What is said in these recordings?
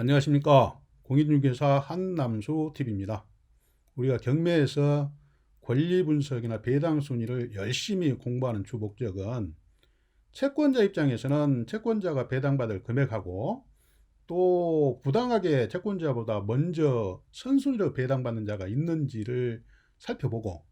안녕하십니까. 공인중개사 한남수 TV입니다. 우리가 경매에서 권리 분석이나 배당 순위를 열심히 공부하는 주 목적은 채권자 입장에서는 채권자가 배당받을 금액하고 또 부당하게 채권자보다 먼저 선순위로 배당받는 자가 있는지를 살펴보고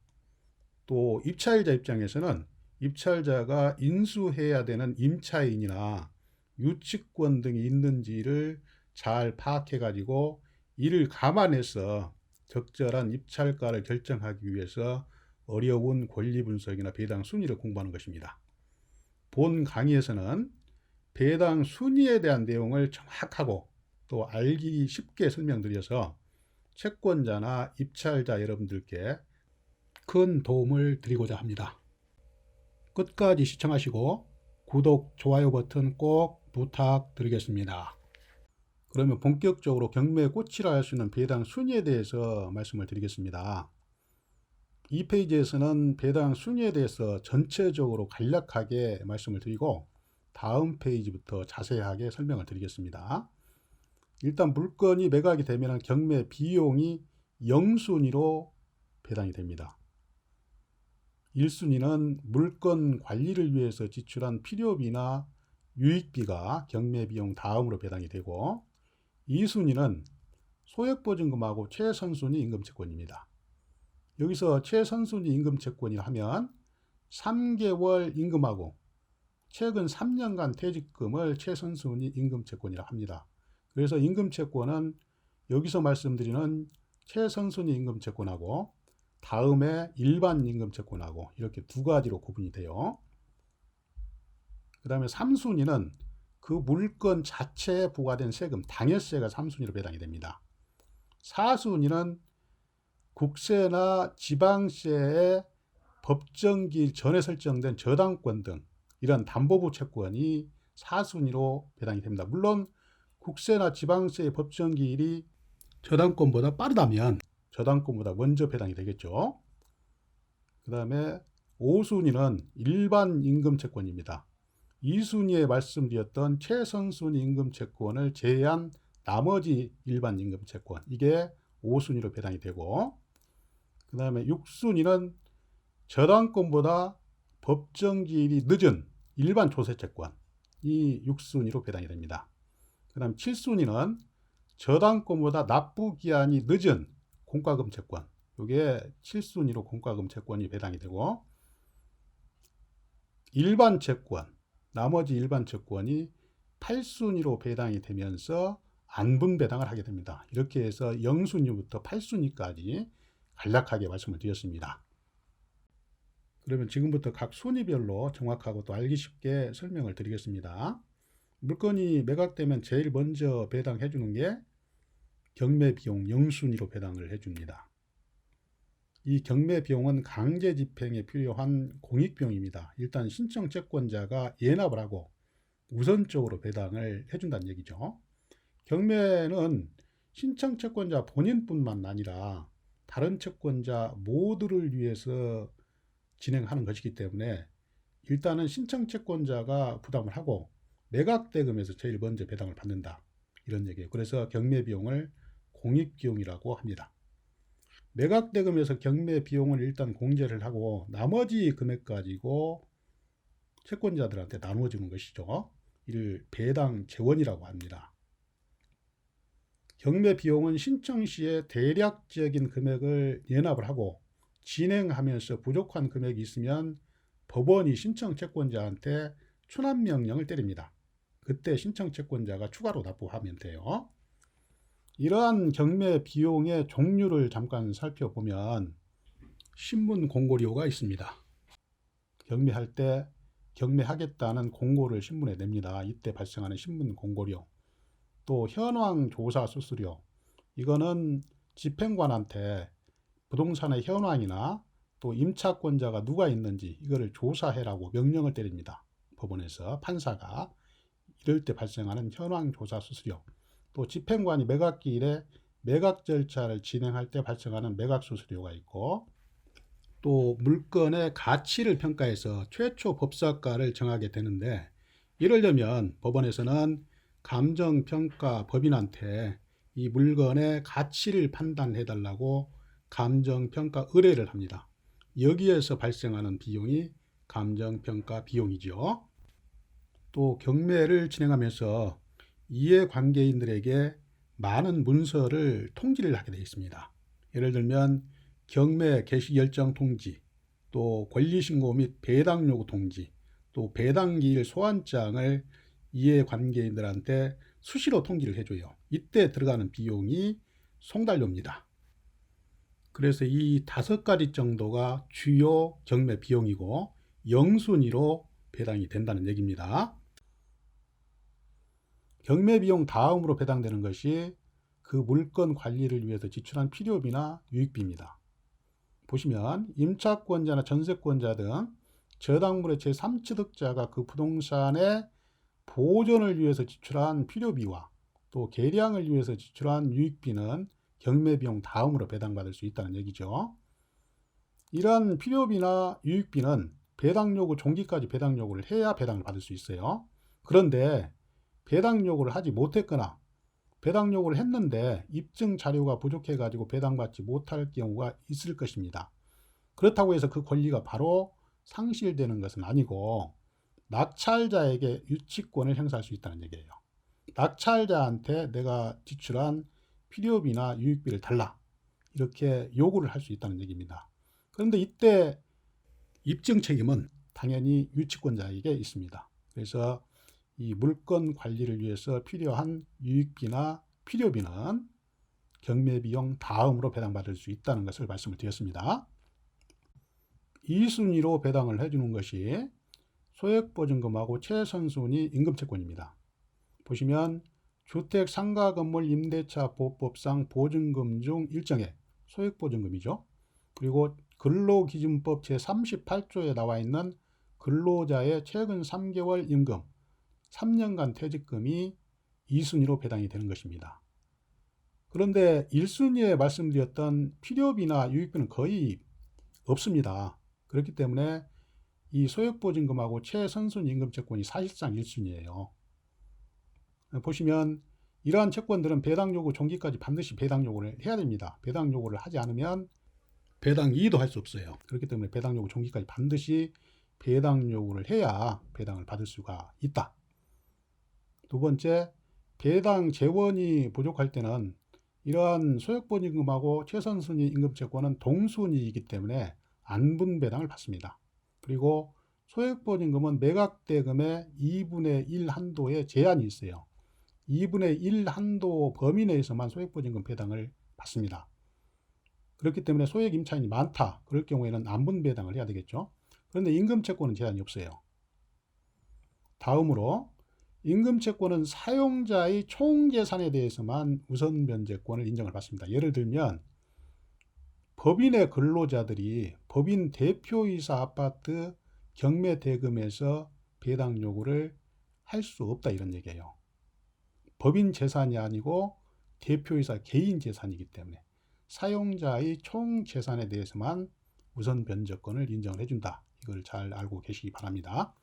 또 입차일자 입장에서는 입찰자가 인수해야 되는 임차인이나 유치권 등이 있는지를 잘 파악해 가지고 이를 감안해서 적절한 입찰가를 결정하기 위해서 어려운 권리 분석이나 배당 순위를 공부하는 것입니다. 본 강의에서는 배당 순위에 대한 내용을 정확하고 또 알기 쉽게 설명드려서 채권자나 입찰자 여러분들께 큰 도움을 드리고자 합니다. 끝까지 시청하시고 구독, 좋아요 버튼 꼭 부탁드리겠습니다. 그러면 본격적으로 경매의 꽃이라 할 수 있는 배당 순위에 대해서 말씀을 드리겠습니다. 이 페이지에서는 배당 순위에 대해서 전체적으로 간략하게 말씀을 드리고 다음 페이지부터 자세하게 설명을 드리겠습니다. 일단 물건이 매각이 되면 경매 비용이 0순위로 배당이 됩니다. 1순위는 물건 관리를 위해서 지출한 필요비나 유익비가 경매 비용 다음으로 배당이 되고 2순위는 소액보증금하고 최선순위 임금채권입니다. 여기서 최선순위 임금채권이라 하면 3개월 임금하고 최근 3년간 퇴직금을 최선순위 임금채권이라 합니다. 그래서 임금채권은 여기서 말씀드리는 최선순위 임금채권하고 다음에 일반 임금채권하고 이렇게 두 가지로 구분이 돼요. 그 다음에 3순위는 그 물건 자체에 부과된 세금, 당해세가 3순위로 배당이 됩니다. 4순위는 국세나 지방세의 법정기 전에 설정된 저당권 등 이런 담보부 채권이 4순위로 배당이 됩니다. 물론 국세나 지방세의 법정기일이 저당권보다 빠르다면 저당권보다 먼저 배당이 되겠죠. 그 다음에 5순위는 일반 임금 채권입니다. 2순위에 말씀드렸던 최선순위 임금 채권을 제외한 나머지 일반 임금 채권 이게 5순위로 배당이 되고 그 다음에 6순위는 저당권보다 법정기일이 늦은 일반 조세 채권 이 6순위로 배당이 됩니다. 그 다음 7순위는 저당권보다 납부기한이 늦은 공과금 채권 이게 7순위로 공과금 채권이 배당이 되고 일반 채권 나머지 일반 채권이 8순위로 배당이 되면서 안분 배당을 하게 됩니다. 이렇게 해서 0순위부터 8순위까지 간략하게 말씀을 드렸습니다. 그러면 지금부터 각 순위별로 정확하고 또 알기 쉽게 설명을 드리겠습니다. 물건이 매각되면 제일 먼저 배당해 주는 게 경매 비용 0순위로 배당을 해 줍니다. 이 경매 비용은 강제 집행에 필요한 공익 비용입니다. 일단 신청 채권자가 예납을 하고 우선적으로 배당을 해준다는 얘기죠. 경매는 신청 채권자 본인뿐만 아니라 다른 채권자 모두를 위해서 진행하는 것이기 때문에 일단은 신청 채권자가 부담을 하고 매각 대금에서 제일 먼저 배당을 받는다 이런 얘기예요. 그래서 경매 비용을 공익 비용이라고 합니다. 매각 대금에서 경매 비용을 일단 공제를 하고 나머지 금액 가지고 채권자들한테 나누어주는 것이죠. 이를 배당 재원이라고 합니다. 경매 비용은 신청 시에 대략적인 금액을 예납을 하고 진행하면서 부족한 금액이 있으면 법원이 신청 채권자한테 추납 명령을 때립니다. 그때 신청 채권자가 추가로 납부하면 돼요. 이러한 경매 비용의 종류를 잠깐 살펴보면 신문 공고료가 있습니다. 경매할 때 경매하겠다는 공고를 신문에 냅니다. 이때 발생하는 신문 공고료. 또 현황 조사 수수료. 이거는 집행관한테 부동산의 현황이나 또 임차권자가 누가 있는지 이거를 조사해라고 명령을 때립니다. 법원에서 판사가 이럴 때 발생하는 현황 조사 수수료. 또 집행관이 매각기일에 매각 절차를 진행할 때 발생하는 매각 수수료가 있고 또 물건의 가치를 평가해서 최초 법사가를 정하게 되는데 이러려면 법원에서는 감정평가 법인한테 이 물건의 가치를 판단해 달라고 감정평가 의뢰를 합니다. 여기에서 발생하는 비용이 감정평가 비용이죠. 또 경매를 진행하면서 이해관계인들에게 많은 문서를 통지를 하게 되어 있습니다. 예를 들면 경매 개시 결정 통지, 또 권리신고 및 배당 요구 통지, 또 배당기일 소환장을 이해관계인들한테 수시로 통지를 해줘요. 이때 들어가는 비용이 송달료입니다. 그래서 이 다섯 가지 정도가 주요 경매 비용이고 영순위로 배당이 된다는 얘기입니다. 경매 비용 다음으로 배당되는 것이 그 물건 관리를 위해서 지출한 필요비나 유익비입니다. 보시면 임차권자나 전세권자 등 저당물의 제3취득자가 그 부동산의 보존을 위해서 지출한 필요비와 또 개량을 위해서 지출한 유익비는 경매 비용 다음으로 배당받을 수 있다는 얘기죠. 이러한 필요비나 유익비는 배당 요구 종기까지 배당 요구를 해야 배당을 받을 수 있어요. 그런데 배당 요구를 하지 못했거나 배당 요구를 했는데 입증 자료가 부족해 가지고 배당받지 못할 경우가 있을 것입니다. 그렇다고 해서 그 권리가 바로 상실되는 것은 아니고 낙찰자에게 유치권을 행사할 수 있다는 얘기예요. 낙찰자한테 내가 지출한 필요비나 유익비를 달라 이렇게 요구를 할 수 있다는 얘기입니다. 그런데 이때 입증 책임은 당연히 유치권자에게 있습니다. 그래서 이 물건 관리를 위해서 필요한 유익비나 필요비는 경매비용 다음으로 배당받을 수 있다는 것을 말씀을 드렸습니다. 2순위로 배당을 해주는 것이 소액보증금하고 최선순위 임금채권입니다. 보시면 주택 상가 건물 임대차 보법상 보증금 중 일정의 소액보증금이죠. 그리고 근로기준법 제38조에 나와 있는 근로자의 최근 3개월 임금 3년간 퇴직금이 2순위로 배당이 되는 것입니다. 그런데 1순위에 말씀드렸던 필요비나 유익비는 거의 없습니다. 그렇기 때문에 이 소액보증금하고 최선순위 임금채권이 사실상 1순위예요. 보시면 이러한 채권들은 배당 요구 종기까지 반드시 배당 요구를 해야 됩니다. 배당 요구를 하지 않으면 배당 이의도 할 수 없어요. 그렇기 때문에 배당 요구 종기까지 반드시 배당 요구를 해야 배당을 받을 수가 있다. 두 번째, 배당 재원이 부족할 때는 이러한 소액보증금하고 최선순위 임금 채권은 동순위이기 때문에 안분 배당을 받습니다. 그리고 소액보증금은 매각대금의 2분의 1 한도에 제한이 있어요. 2분의 1 한도 범위 내에서만 소액보증금 배당을 받습니다. 그렇기 때문에 소액 임차인이 많다. 그럴 경우에는 안분 배당을 해야 되겠죠. 그런데 임금 채권은 제한이 없어요. 다음으로 임금 채권은 사용자의 총 재산에 대해서만 우선 변제권을 인정을 받습니다. 예를 들면 법인의 근로자들이 법인 대표이사 아파트 경매 대금에서 배당 요구를 할 수 없다 이런 얘기예요. 법인 재산이 아니고 대표이사 개인 재산이기 때문에 사용자의 총 재산에 대해서만 우선 변제권을 인정을 해준다. 이걸 잘 알고 계시기 바랍니다.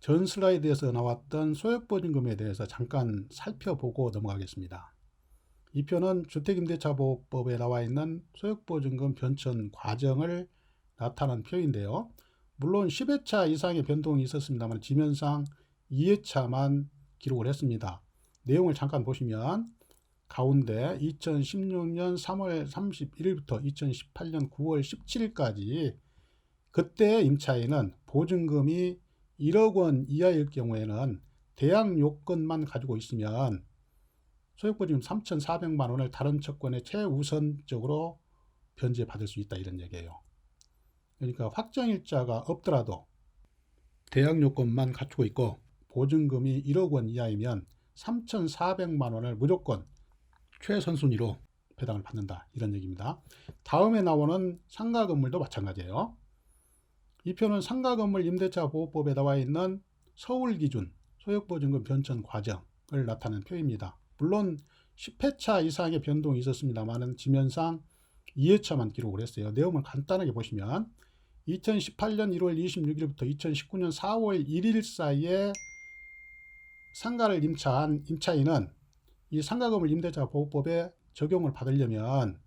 전 슬라이드에서 나왔던 소액보증금에 대해서 잠깐 살펴보고 넘어가겠습니다. 이 표는 주택임대차보호법에 나와 있는 소액보증금 변천 과정을 나타낸 표인데요. 물론 10회차 이상의 변동이 있었습니다만 지면상 2회차만 기록을 했습니다. 내용을 잠깐 보시면 가운데 2016년 3월 31일부터 2018년 9월 17일까지 그때 임차인은 보증금이 1억 원 이하일 경우에는 대항 요건만 가지고 있으면 소액보증금 3,400만 원을 다른 채권에 최우선적으로 변제받을 수 있다 이런 얘기예요. 그러니까 확정일자가 없더라도 대항 요건만 갖추고 있고 보증금이 1억 원 이하이면 3,400만 원을 무조건 최선순위로 배당을 받는다 이런 얘기입니다. 다음에 나오는 상가 건물도 마찬가지예요. 이 표는 상가 건물 임대차 보호법에 나와 있는 서울 기준 소액보증금 변천 과정을 나타낸 표입니다. 물론 10회차 이상의 변동이 있었습니다만은 지면상 2회차만 기록을 했어요. 내용을 간단하게 보시면 2018년 1월 26일부터 2019년 4월 1일 사이에 상가를 임차한 임차인은 이 상가금을 임대차 보호법에 적용을 받으려면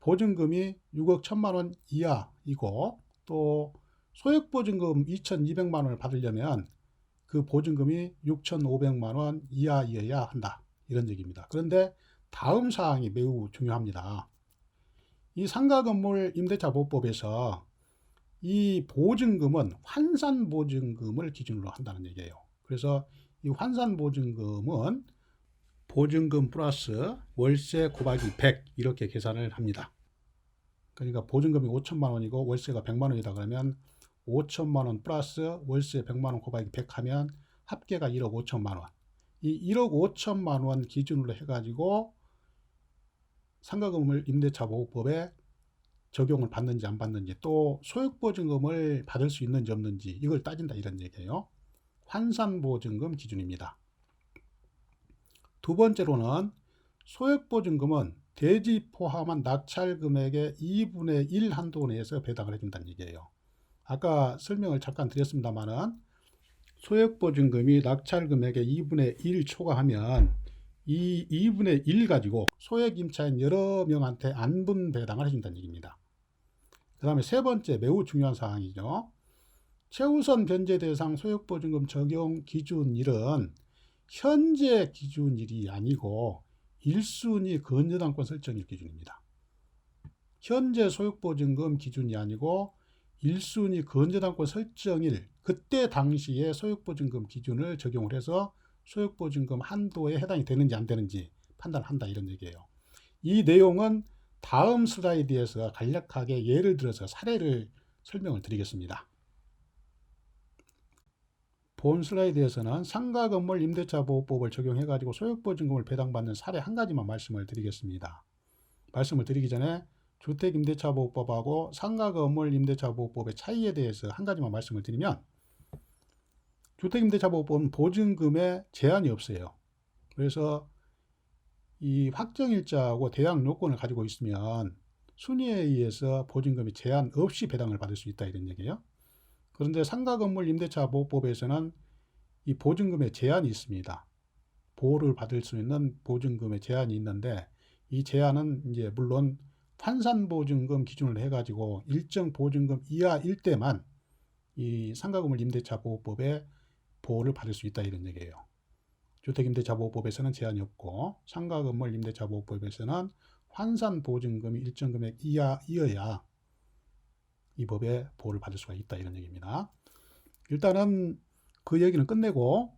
보증금이 6억 1천만 원 이하이고 또 소액보증금 2,200만 원을 받으려면 그 보증금이 6,500만 원 이하이어야 한다. 이런 얘기입니다. 그런데 다음 사항이 매우 중요합니다. 이 상가 건물 임대차 보호법에서 이 보증금은 환산 보증금을 기준으로 한다는 얘기예요. 그래서 이 환산 보증금은 보증금 플러스 월세 곱하기 100 이렇게 계산을 합니다. 그러니까 보증금이 5천만 원이고 월세가 100만 원이다 그러면 5천만 원 플러스 월세 100만 원 곱하기 100 하면 합계가 1억 5천만 원. 이 1억 5천만 원 기준으로 해가지고 상가금을 임대차 보호법에 적용을 받는지 안 받는지 또 소액보증금을 받을 수 있는지 없는지 이걸 따진다 이런 얘기예요. 환산보증금 기준입니다. 두 번째로는 소액보증금은 대지 포함한 낙찰 금액의 2분의 1 한도 내에서 배당을 해준다는 얘기예요. 아까 설명을 잠깐 드렸습니다만은 소액보증금이 낙찰 금액의 2분의 1 초과하면 이 2분의 1 가지고 소액 임차인 여러 명한테 안분 배당을 해준다는 얘기입니다. 그 다음에 세 번째 매우 중요한 사항이죠. 최우선 변제 대상 소액보증금 적용 기준일은 현재 기준일이 아니고 1순위 건전당권 설정일 기준입니다. 현재 소액보증금 기준이 아니고 1순위 건전당권 설정일 그때 당시에 소액보증금 기준을 적용을 해서 소액보증금 한도에 해당이 되는지 안 되는지 판단한다 이런 얘기예요. 이 내용은 다음 슬라이드에서 간략하게 예를 들어서 사례를 설명을 드리겠습니다. 본 슬라이드에서는 상가 건물 임대차 보호법을 적용해 가지고 소액보증금을 배당받는 사례 한 가지만 말씀을 드리겠습니다. 말씀을 드리기 전에 주택 임대차 보호법하고 상가 건물 임대차 보호법의 차이에 대해서 한 가지만 말씀을 드리면 주택 임대차 보호법은 보증금에 제한이 없어요. 그래서 이 확정일자하고 대항 요건을 가지고 있으면 순위에 의해서 보증금이 제한 없이 배당을 받을 수 있다 이런 얘기예요. 그런데 상가 건물 임대차 보호법에서는 이 보증금에 제한이 있습니다. 보호를 받을 수 있는 보증금에 제한이 있는데 이 제한은 이제 물론 환산 보증금 기준을 해가지고 일정 보증금 이하일 때만 이 상가 건물 임대차 보호법에 보호를 받을 수 있다 이런 얘기예요. 주택임대차보호법에서는 제한이 없고 상가건물 임대차보호법에서는 환산보증금이 일정 금액 이하이어야 이 법에 보호를 받을 수가 있다 이런 얘기입니다. 일단은 그 얘기는 끝내고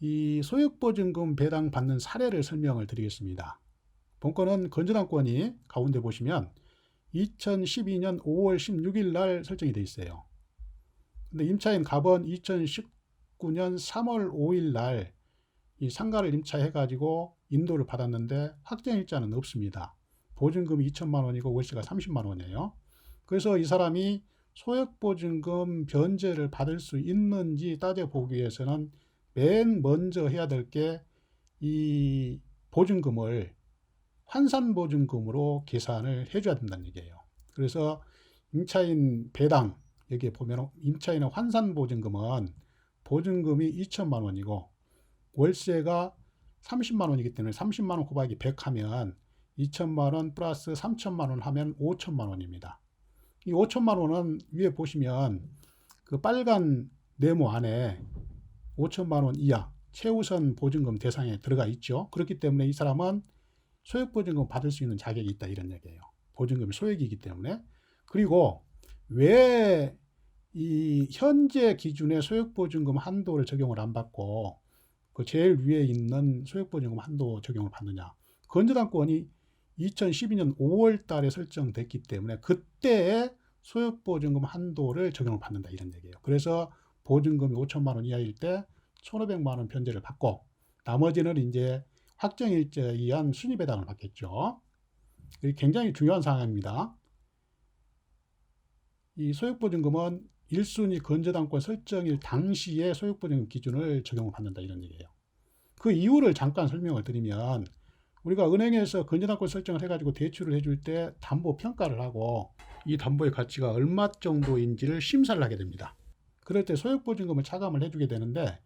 이 소액보증금 배당 받는 사례를 설명을 드리겠습니다. 본건은 건전항권이 가운데 보시면 2012년 5월 16일 날 설정이 되어 있어요. 근데 임차인 갑은 2019년 3월 5일 날 이 상가를 임차해가지고 인도를 받았는데 확정일자는 없습니다. 보증금이 2천만 원이고 월세가 30만 원이에요. 그래서 이 사람이 소액보증금 변제를 받을 수 있는지 따져보기 위해서는 맨 먼저 해야 될 게 이 보증금을 환산보증금으로 계산을 해줘야 된다는 얘기예요. 그래서 임차인 배당 여기에 보면 임차인의 환산보증금은 보증금이 2천만 원이고 월세가 30만 원이기 때문에 30만 원 곱하기 100 하면 2천만 원 플러스 3천만 원 하면 5천만 원입니다. 이 5천만 원은 위에 보시면 그 빨간 네모 안에 5천만 원 이하 최우선 보증금 대상에 들어가 있죠. 그렇기 때문에 이 사람은 소액보증금 받을 수 있는 자격이 있다 이런 얘기예요. 보증금이 소액이기 때문에. 그리고 왜 이 현재 기준의 소액보증금 한도를 적용을 안 받고 그 제일 위에 있는 소액보증금 한도 적용을 받느냐. 건전당권이 2012년 5월 달에 설정됐기 때문에 그때의 소액보증금 한도를 적용을 받는다 이런 얘기예요. 그래서 보증금이 5천만 원 이하일 때 1,500만 원 변제를 받고 나머지는 이제 확정일자에 의한 순위 배당을 받겠죠. 굉장히 중요한 상황입니다. 이 소액보증금은 1순위 건저당권 설정일 당시의 소액보증금 기준을 적용을 받는다 이런 얘기예요. 그 이유를 잠깐 설명을 드리면 우리가 은행에서 건전당권 설정을 해가지고 대출을 해줄 때 담보 평가를 하고 이 담보의 가치가 얼마 정도인지를 심사를 하게 됩니다. 그럴 때 소액보증금을 차감을 해주게 되는데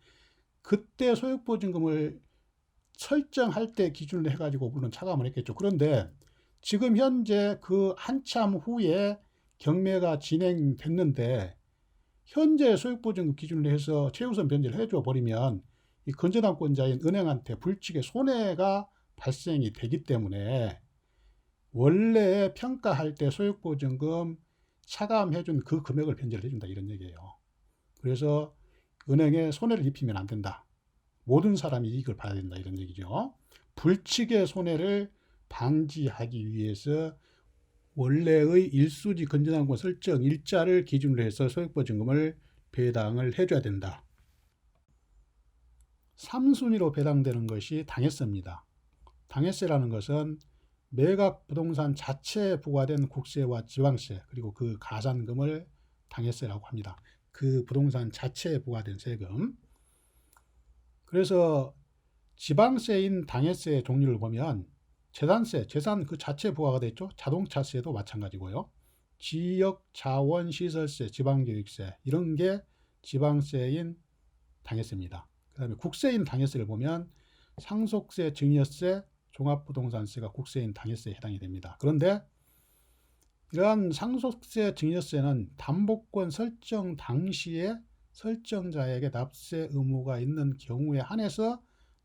그때 소액보증금을 설정할 때 기준으로 해가지고 물론 차감을 했겠죠. 그런데 지금 현재 그 한참 후에 경매가 진행됐는데 현재 소액보증금 기준으로 해서 최우선 변제를 해줘 버리면 이 건전당권자인 은행한테 불측의 손해가 발생이 되기 때문에 원래 평가할 때 소액보증금 차감해준 그 금액을 변제를 해준다 이런 얘기예요. 그래서 은행에 손해를 입히면 안 된다. 모든 사람이 이익을 봐야 된다 이런 얘기죠. 불측의 손해를 방지하기 위해서 원래의 일수지 건전한권 설정 일자를 기준으로 해서 소액보증금을 배당을 해줘야 된다. 3순위로 배당되는 것이 당해세입니다. 당해세라는 것은 매각 부동산 자체에 부과된 국세와 지방세 그리고 그 가산금을 당해세라고 합니다. 그 부동산 자체에 부과된 세금. 그래서 지방세인 당해세의 종류를 보면 재산세, 재산 그 자체에 부과가 됐죠. 자동차세도 마찬가지고요. 지역 자원 시설세, 지방 교육세 이런 게 지방세인 당해세입니다. 그 다음에 국세인 당해세를 보면 상속세, 증여세, 종합부동산세가 국세인 당해세에 해당이 됩니다. 그런데 이러한 상속세, 증여세는 담보권 설정 당시에 설정자에게 납세 의무가 있는 경우에 한해서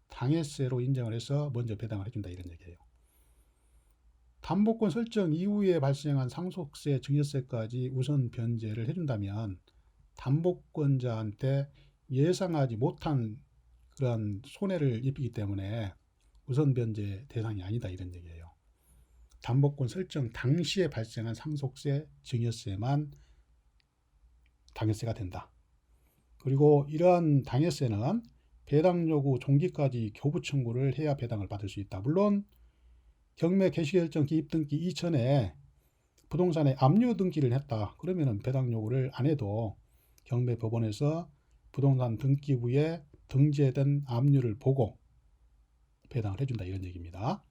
당해세로 인정을 해서 먼저 배당을 해준다 이런 얘기예요. 담보권 설정 이후에 발생한 상속세, 증여세까지 우선 변제를 해준다면 담보권자한테 예상하지 못한 그런 손해를 입히기 때문에 우선 변제 대상이 아니다 이런 얘기예요. 담보권 설정 당시에 발생한 상속세, 증여세만 당해세가 된다. 그리고 이러한 당해세는 배당 요구 종기까지 교부 청구를 해야 배당을 받을 수 있다. 물론 경매 개시결정 기입 등기 이전에 부동산에 압류 등기를 했다. 그러면은 배당 요구를 안 해도 경매 법원에서 부동산 등기부에 등재된 압류를 보고 배당을 해준다 이런 얘기입니다.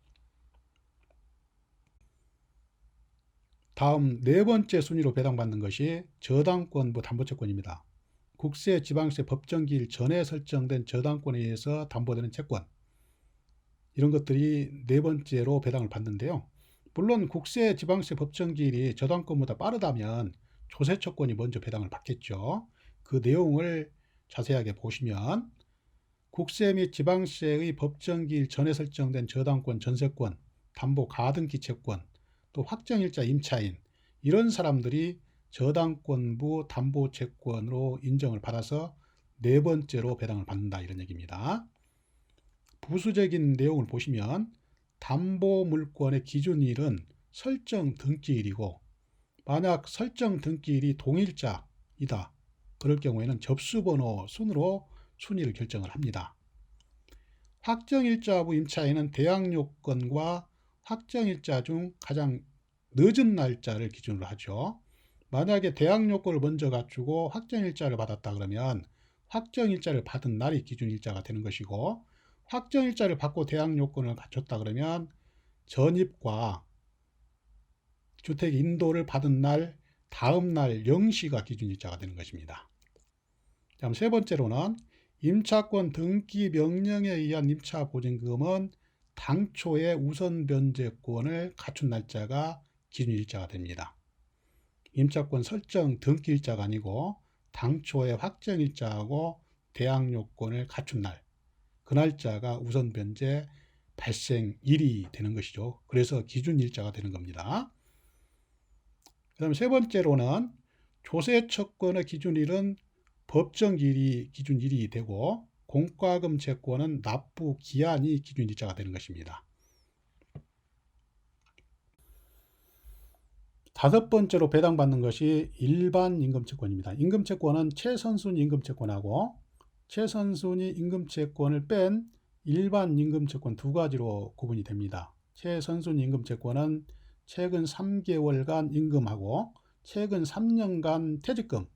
다음 네 번째 순위로 배당받는 것이 저당권 부 담보채권입니다. 국세, 지방세, 법정기일 전에 설정된 저당권에 의해서 담보되는 채권 이런 것들이 네 번째로 배당을 받는데요. 물론 국세, 지방세, 법정기일이 저당권보다 빠르다면 조세채권이 먼저 배당을 받겠죠. 그 내용을 자세하게 보시면 국세 및 지방세의 법정기일 전에 설정된 저당권, 전세권, 담보 가등기 채권, 또 확정일자 임차인 이런 사람들이 저당권부 담보채권으로 인정을 받아서 네 번째로 배당을 받는다 이런 얘기입니다. 부수적인 내용을 보시면 담보물권의 기준일은 설정 등기일이고 만약 설정 등기일이 동일자이다. 그럴 경우에는 접수번호 순으로 순위를 결정을 합니다. 확정일자부 임차인은 대항요건과 확정일자 중 가장 늦은 날짜를 기준으로 하죠. 만약에 대항요건을 먼저 갖추고 확정 일자를 받았다 그러면 확정 일자를 받은 날이 기준 일자가 되는 것이고 확정 일자를 받고 대항요건을 갖췄다 그러면 전입과 주택 인도를 받은 날 다음 날 0시가 기준 일자가 되는 것입니다. 다음 세 번째로는 임차권 등기 명령에 의한 임차 보증금은 당초의 우선 변제권을 갖춘 날짜가 기준 일자가 됩니다. 임차권 설정 등기 일자가 아니고 당초의 확정 일자하고 대항 요건을 갖춘 날, 그 날짜가 우선 변제 발생일이 되는 것이죠. 그래서 기준 일자가 되는 겁니다. 그 다음에 세 번째로는 조세처권의 기준일은 법정일이 기준일이 되고 공과금 채권은 납부 기한이 기준일자가 되는 것입니다. 다섯 번째로 배당받는 것이 일반 임금채권입니다. 임금채권은 최선순위 임금채권하고 최선순위 임금채권을 뺀 일반 임금채권 두 가지로 구분이 됩니다. 최선순위 임금채권은 최근 3개월간 임금하고 최근 3년간 퇴직금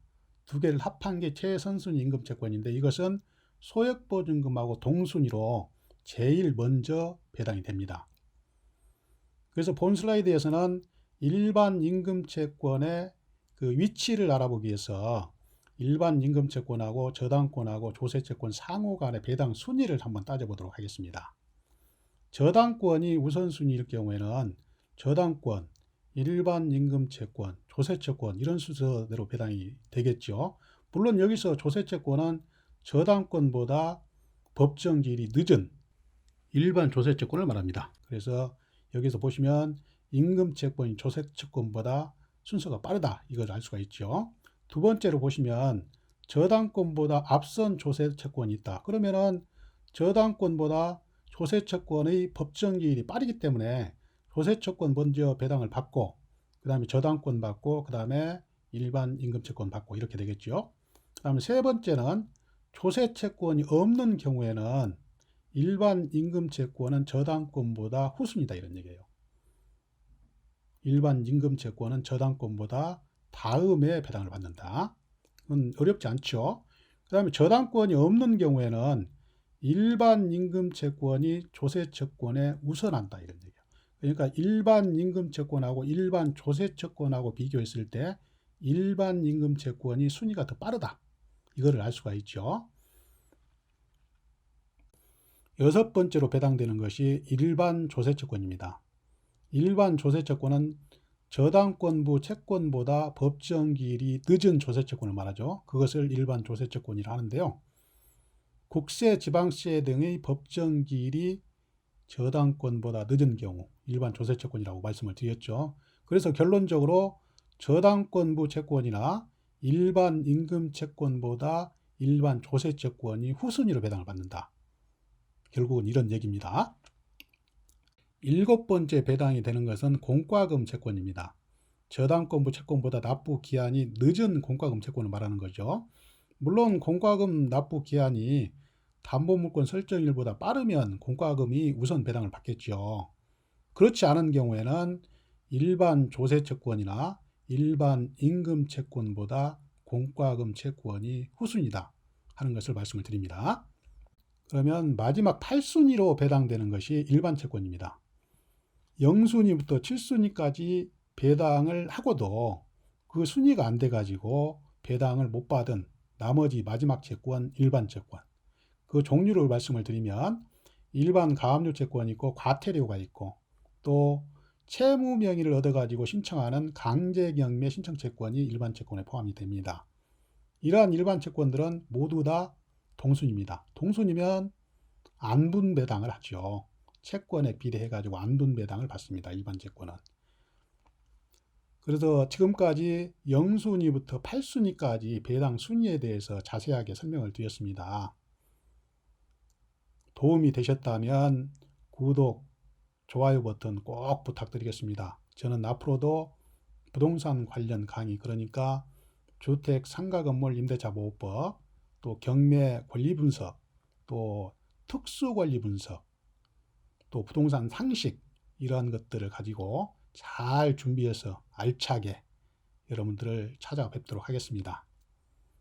두 개를 합한 게 최선순위 임금채권인데 이것은 소액보증금하고 동순위로 제일 먼저 배당이 됩니다. 그래서 본 슬라이드에서는 일반 임금 채권의 그 위치를 알아보기 위해서 일반 임금 채권하고 저당권하고 조세 채권 상호 간의 배당 순위를 한번 따져보도록 하겠습니다. 저당권이 우선순위일 경우에는 저당권, 일반 임금 채권, 조세 채권 이런 순서대로 배당이 되겠죠. 물론 여기서 조세 채권은 저당권보다 법정기일이 늦은 일반 조세 채권을 말합니다. 그래서 여기서 보시면 임금 채권이 조세채권보다 순서가 빠르다 이걸 알 수가 있죠. 두 번째로 보시면 저당권보다 앞선 조세 채권이 있다. 그러면은 저당권보다 조세 채권의 법정 기일이 빠르기 때문에 조세 채권 먼저 배당을 받고 그 다음에 저당권 받고 그 다음에 일반 임금 채권 받고 이렇게 되겠죠. 그 다음에 세 번째는 조세 채권이 없는 경우에는 일반 임금 채권은 저당권보다 후순이다 이런 얘기예요. 일반 임금 채권은 저당권보다 다음에 배당을 받는다. 그건 어렵지 않죠. 그 다음에 저당권이 없는 경우에는 일반 임금 채권이 조세 채권에 우선한다 이런 얘기예요. 그러니까 일반 임금 채권하고 일반 조세 채권하고 비교했을 때 일반 임금 채권이 순위가 더 빠르다. 이거를 알 수가 있죠. 여섯 번째로 배당되는 것이 일반 조세 채권입니다. 일반 조세채권은 저당권부 채권보다 법정기일이 늦은 조세채권을 말하죠. 그것을 일반 조세채권이라 하는데요. 국세, 지방세 등의 법정기일이 저당권보다 늦은 경우 일반 조세채권이라고 말씀을 드렸죠. 그래서 결론적으로 저당권부 채권이나 일반 임금 채권보다 일반 조세 채권이 후순위로 배당을 받는다. 결국은 이런 얘기입니다. 일곱 번째 배당이 되는 것은 공과금 채권입니다. 저당권부 채권보다 납부 기한이 늦은 공과금 채권을 말하는 거죠. 물론 공과금 납부 기한이 담보물권 설정일보다 빠르면 공과금이 우선 배당을 받겠죠. 그렇지 않은 경우에는 일반 조세 채권이나 일반 임금 채권보다 공과금 채권이 후순이다 하는 것을 말씀을 드립니다. 그러면 마지막 8순위로 배당되는 것이 일반 채권입니다. 0순위부터 7순위까지 배당을 하고도 그 순위가 안 돼가지고 배당을 못 받은 나머지 마지막 채권, 일반 채권. 그 종류를 말씀을 드리면 일반 가압류 채권이 있고 과태료가 있고 또 채무 명의를 얻어가지고 신청하는 강제 경매 신청 채권이 일반 채권에 포함이 됩니다. 이러한 일반 채권들은 모두 다 동순입니다. 동순이면 안분 배당을 하죠. 채권에 비례해 가지고 안분 배당을 받습니다. 일반 채권은. 그래서 지금까지 0순위부터 8순위까지 배당 순위에 대해서 자세하게 설명을 드렸습니다. 도움이 되셨다면 구독, 좋아요 버튼 꼭 부탁드리겠습니다. 저는 앞으로도 부동산 관련 강의 그러니까 주택 상가 건물 임대차 보호법 또 경매 권리 분석 또 특수 권리 분석 또 부동산 상식 이러한 것들을 가지고 잘 준비해서 알차게 여러분들을 찾아뵙도록 하겠습니다.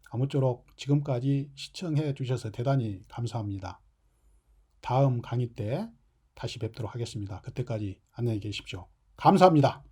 아무쪼록 지금까지 시청해 주셔서 대단히 감사합니다. 다음 강의 때 다시 뵙도록 하겠습니다. 그때까지 안녕히 계십시오. 감사합니다.